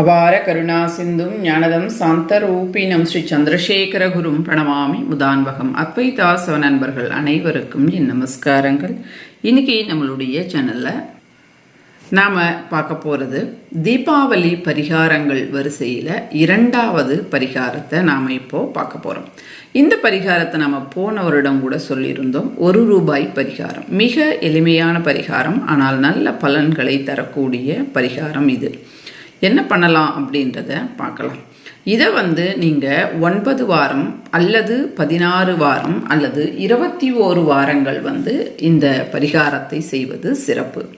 அபார கருணா சிந்தும் ஞானதம் சாந்தரூபினம் ஸ்ரீ சந்திரசேகர குரும் பிரணமாமி முதான்வகம். அத்வைதாசவ நண்பர்கள் அனைவருக்கும் என் நமஸ்காரங்கள். இன்னைக்கு நம்மளுடைய சேனலில் நாம் பார்க்க போகிறது தீபாவளி பரிகாரங்கள் வரிசையில் இரண்டாவது பரிகாரத்தை நாம் இப்போது பார்க்க போகிறோம் இந்த பரிகாரத்தை நாம் போன வருடம் கூட சொல்லியிருந்தோம். ஒரு ரூபாய் பரிகாரம். மிக எளிமையான பரிகாரம். ஆனால் நல்ல பலன்களை தரக்கூடிய பரிகாரம் இது. என்ன பண்ணலாம் அப்படின்றத பார்க்கலாம். இதை வந்து நீங்கள் ஒன்பது வாரம் அல்லது பதினாறு வாரம் அல்லது இருபத்தி ஓரு வாரங்கள் வந்து இந்த பரிகாரத்தை செய்வது சிறப்பு.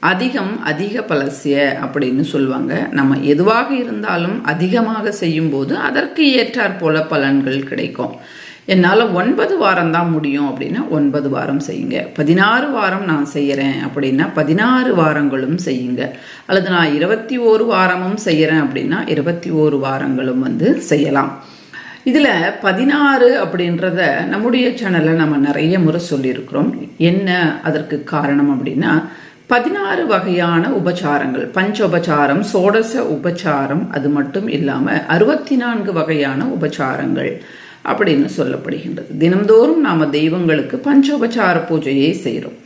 அதிகம் அதிக பலசிய அப்படின்னு சொல்லுவாங்க. நம்ம எதுவாக இருந்தாலும் அதிகமாக செய்யும்போது அதற்கு ஏற்றாற் போல பலன்கள் கிடைக்கும். என்னால் ஒன்பது வாரம் தான் முடியும் அப்படின்னா ஒன்பது வாரம் செய்யுங்க. பதினாறு வாரம் நான் செய்கிறேன் அப்படின்னா பதினாறு வாரங்களும் செய்யுங்க. அல்லது நான் இருபத்தி ஓரு வாரமும் செய்கிறேன் அப்படின்னா இருபத்தி ஓரு வாரங்களும் வந்து செய்யலாம். இதில் பதினாறு அப்படின்றத நம்முடைய சேனலில் நம்ம நிறைய முறை சொல்லியிருக்கிறோம். என்ன அதற்கு காரணம் அப்படின்னா பதினாறு வகையான உபச்சாரங்கள். பஞ்ச உபச்சாரம் சோடச உபச்சாரம் அது மட்டும் இல்லாமல் அறுபத்தி நான்கு வகையான உபச்சாரங்கள். அப்படின்னு சொல்லப்படுகின்றது. தினந்தோறும் நாம தெய்வங்களுக்கு பஞ்சோபச்சார பூஜையை செய்கிறோம்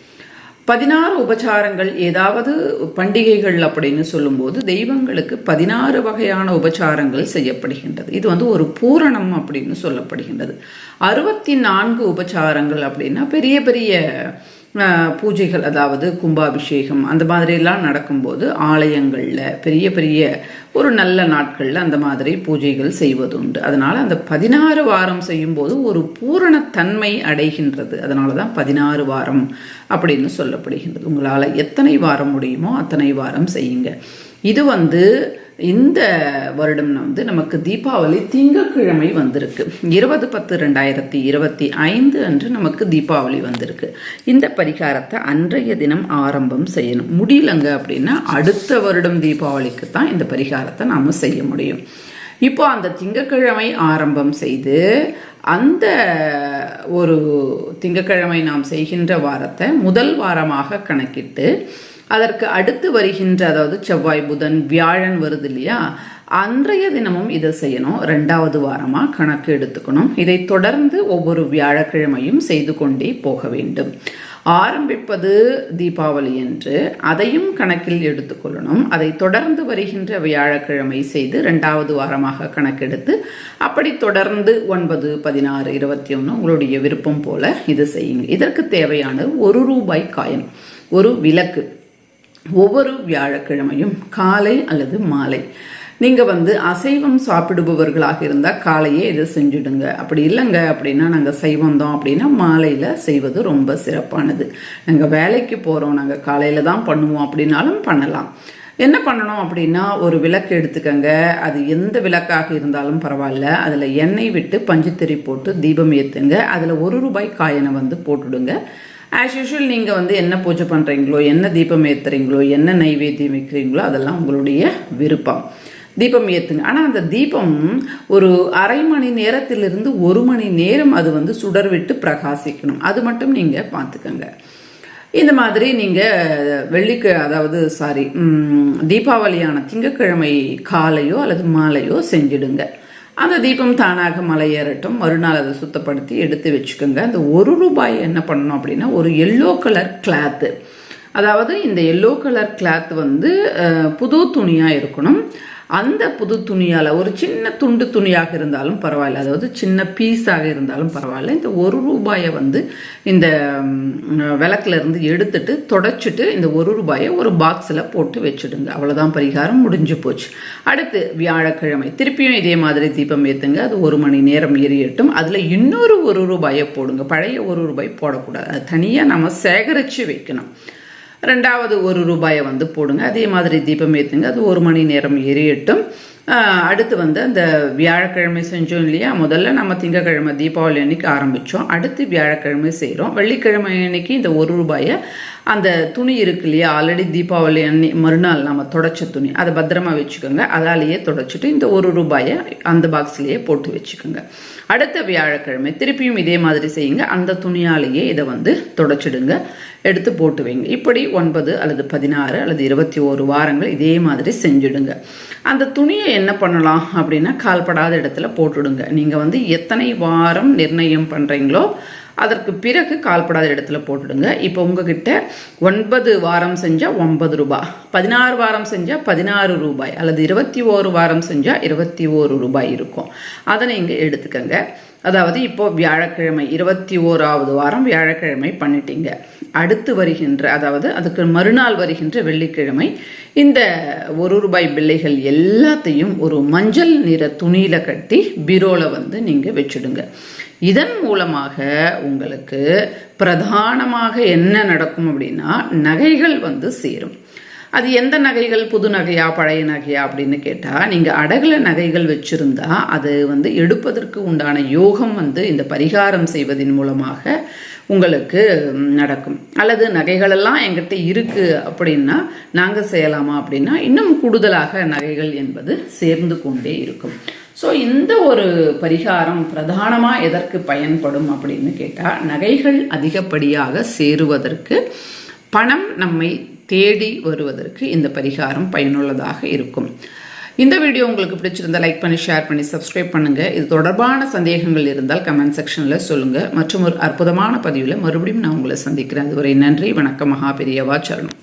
பதினாறு உபச்சாரங்கள் ஏதாவது பண்டிகைகள் அப்படின்னு சொல்லும்போது தெய்வங்களுக்கு பதினாறு வகையான உபச்சாரங்கள் செய்யப்படுகின்றது. இது வந்து ஒரு பூரணம் அப்படின்னு சொல்லப்படுகின்றது. அறுபத்தி நான்கு உபச்சாரங்கள் அப்படின்னா பெரிய பெரிய பூஜைகள் அதாவது கும்பாபிஷேகம் அந்த மாதிரிலாம் நடக்கும்போது ஆலயங்களில் பெரிய பெரிய ஒரு நல்ல நாட்களில் அந்த மாதிரி பூஜைகள் செய்வது உண்டு அதனால் அந்த பதினாறு வாரம் செய்யும்போது ஒரு பூரணத்தன்மை அடைகின்றது. அதனால தான் பதினாறு வாரம் அப்படின்னு சொல்லப்படுகின்றது. உங்களால் எத்தனை வாரம் முடியுமோ அத்தனை வாரம் செய்யுங்க. இது வந்து இந்த வருடம் வந்து நமக்கு தீபாவளி திங்கக்கிழமை வந்திருக்கு. இருபது பத்து ரெண்டாயிரத்தி இருபத்தி ஐந்து அன்று நமக்கு தீபாவளி வந்திருக்கு. இந்த பரிகாரத்தை அன்றைய தினம் ஆரம்பம் செய்யணும். முடியலங்க அப்படின்னா அடுத்த வருடம் தீபாவளிக்கு தான் இந்த பரிகாரத்தை நாம் செய்ய முடியும். இப்போ அந்த திங்கக்கிழமை ஆரம்பம் செய்து அந்த ஒரு திங்கக்கிழமை நாம் செய்கின்ற வாரத்தை முதல் வாரமாக கணக்கிட்டு அதற்கு அடுத்து வருகின்ற அதாவது செவ்வாய் புதன் வியாழன் வருது இல்லையா? அன்றைய தினமும் இதை செய்யணும். ரெண்டாவது வாரமாக கணக்கு எடுத்துக்கணும். இதை தொடர்ந்து ஒவ்வொரு வியாழக்கிழமையும் செய்து கொண்டே போக வேண்டும். ஆரம்பிப்பது தீபாவளி என்று அதையும் கணக்கில் எடுத்துக்கொள்ளணும். அதை தொடர்ந்து வருகின்ற வியாழக்கிழமை செய்து ரெண்டாவது வாரமாக கணக்கெடுத்து அப்படி தொடர்ந்து ஒன்பது பதினாறு இருபத்தி ஒன்று உங்களுடைய விருப்பம் போல இது செய்யுங்க. இதற்கு தேவையான ஒரு ரூபாய் காயின் ஒரு விளக்கு. ஒவ்வொரு வியாழக்கிழமையும் காலை அல்லது மாலை. நீங்கள் வந்து அசைவம் சாப்பிடுபவர்களாக இருந்தால் காலையே இதை செஞ்சுடுங்க. அப்படி இல்லைங்க அப்படின்னா நாங்கள் சைவம் தான். அப்படின்னா மாலையில் செய்வது ரொம்ப சிறப்பானது. நாங்கள் வேலைக்கு போகிறோம் நாங்கள் காலையில் தான் பண்ணுவோம். அப்படின்னாலும் பண்ணலாம். என்ன பண்ணணும் அப்படின்னா ஒரு விளக்கு எடுத்துக்கங்க. அது எந்த விளக்காக இருந்தாலும் பரவாயில்ல. அதில் எண்ணெய் விட்டு பஞ்சுத்திரி போட்டு தீபம் ஏற்றுங்க அதில் ஒரு ரூபாய் காயனை வந்து போட்டுடுங்க. ஆஸ் யூஷுவல் நீங்கள் வந்து என்ன பூஜை பண்ணுறீங்களோ என்ன தீபம் ஏற்றுறீங்களோ என்ன நைவேத்தியம் வைக்கிறீங்களோ அதெல்லாம் உங்களுடைய விருப்பம். தீபம் ஏற்றுங்க ஆனால் அந்த தீபம் ஒரு அரை மணி நேரத்திலிருந்து ஒரு மணி நேரம் அது வந்து சுடர் விட்டு பிரகாசிக்கணும். அது மட்டும் நீங்கள் பார்த்துக்கோங்க இந்த மாதிரி நீங்கள் வெள்ளிக்கு அதாவது சாரி தீபாவளியான திங்கக்கிழமை காலையோ அல்லது மாலையோ செஞ்சிடுங்க. அந்த தீபம் தானாக மலையேறட்டும். மறுநாள் அதை சுத்தப்படுத்தி எடுத்து வச்சுக்கோங்க. அந்த ஒரு ரூபாய் என்ன பண்ணணும் அப்படின்னா ஒரு எல்லோ கலர் கிளாத்து அதாவது இந்த எல்லோ கலர் கிளாத் வந்து புது துணியாக இருக்கணும். அந்த புது துணியால் ஒரு சின்ன துண்டு துணியாக இருந்தாலும் பரவாயில்ல. அதாவது சின்ன பீஸாக இருந்தாலும் பரவாயில்ல. இந்த ஒரு ரூபாயை வந்து இந்த விளக்குலேருந்து எடுத்துட்டு தொடச்சிட்டு இந்த ஒரு ரூபாயை ஒரு பாக்ஸில் போட்டு வச்சுடுங்க. அவ்வளோதான் பரிகாரம் முடிஞ்சு போச்சு. அடுத்து வியாழக்கிழமை. திருப்பியும் இதே மாதிரி தீபம் ஏற்றுங்க அது ஒரு மணி நேரம் எரியட்டும். அதில் இன்னொரு ஒரு ரூபாயை போடுங்க. பழைய ஒரு ரூபாய் போடக்கூடாது. அது தனியாக நம்ம சேகரித்து வைக்கணும். ரெண்டாவது ஒரு ரூபாயை வந்து போடுங்க. அதே மாதிரி தீபம் ஏற்றுங்க அது ஒரு மணி நேரம் எரியட்டும். அடுத்து வந்து அந்த வியாழக்கிழமை செஞ்சோம் இல்லையா? முதல்ல நம்ம திங்கக்கிழமை தீபாவளி அன்னைக்கு ஆரம்பித்தோம் அடுத்து வியாழக்கிழமை செய்கிறோம் வெள்ளிக்கிழமை அன்னைக்கு இந்த ஒரு ரூபாயை அந்த துணி இருக்கு இல்லையா? ஆல்ரெடி தீபாவளி அன்னி மறுநாள் நம்ம தொடச்ச துணி. அதை பத்திரமா வச்சுக்கோங்க. அதாலேயே தொடச்சிட்டு இந்த ஒரு ரூபாயை அந்த பாக்ஸ்லேயே போட்டு வச்சுக்கோங்க. அடுத்த வியாழக்கிழமை திருப்பியும் இதே மாதிரி செய்யுங்க. அந்த துணியாலேயே இதை வந்து தொடச்சிடுங்க. எடுத்து போட்டு வைங்க. இப்படி ஒன்பது அல்லது பதினாறு அல்லது இருபத்தி ஓரு வாரங்கள் இதே மாதிரி செஞ்சுடுங்க. அந்த துணியை என்ன பண்ணலாம் அப்படின்னா கால்படாத இடத்துல போட்டுடுங்க. நீங்கள் வந்து எத்தனை வாரம் நிர்ணயம் பண்ணுறீங்களோ அதற்கு பிறகு கால்படாத இடத்துல போட்டுடுங்க. இப்போ உங்ககிட்ட ஒன்பது வாரம் செஞ்சால் ஒன்பது ரூபாய் பதினாறு வாரம் செஞ்சால் பதினாறு ரூபாய் அல்லது இருபத்தி ஓரு வாரம் செஞ்சால் இருபத்தி ஓரு ரூபாய் இருக்கும். அதை நீங்கள் எடுத்துக்கங்க. அதாவது இப்போ வியாழக்கிழமை இருபத்தி ஓராவது வாரம் வியாழக்கிழமை பண்ணிட்டீங்க. அடுத்து வருகின்ற அதாவது அதுக்கு மறுநாள் வருகின்ற வெள்ளிக்கிழமை இந்த ஒரு ரூபாய் பிள்ளைகள் எல்லாத்தையும் ஒரு மஞ்சள் நிற துணியில கட்டி பீரோல வந்து நீங்க வச்சுடுங்க. இதன் மூலமாக உங்களுக்கு பிரதானமாக என்ன நடக்கும் அப்படின்னா நகைகள் வந்து சேரும். அது எந்த நகைகள்? புது நகையா? பழைய நகையா? அப்படின்னு கேட்டால் நீங்கள் அடகுல நகைகள் வச்சுருந்தா அது வந்து எடுப்பதற்கு உண்டான யோகம் வந்து இந்த பரிகாரம் செய்வதன் மூலமாக உங்களுக்கு நடக்கும். அல்லது நகைகளெல்லாம் எங்கிட்ட இருக்குது அப்படின்னா நாங்கள் செய்யலாமா அப்படின்னா இன்னும் கூடுதலாக நகைகள் என்பது சேர்ந்து கொண்டே இருக்கும். ஸோ இந்த ஒரு பரிகாரம் பிரதானமாக எதற்கு பயன்படும் அப்படின்னு கேட்டால் நகைகள் அதிகப்படியாக சேருவதற்கு பணம் நம்மை தேடி வருவதற்கு இந்த பரிகாரம் பயனுள்ளதாக இருக்கும். இந்த வீடியோ உங்களுக்கு பிடிச்சிருந்தா லைக் பண்ணி ஷேர் பண்ணி சப்ஸ்கிரைப் பண்ணுங்க. இது தொடர்பான சந்தேகங்கள் இருந்தால் கமெண்ட் செக்ஷனில் சொல்லுங்க. மற்றும் ஒரு அற்புதமான பதிவில் மறுபடியும் நான் உங்களை சந்திக்கிறேன். அதுவரை நன்றி வணக்கம் மகா பெரியவா சரணம்.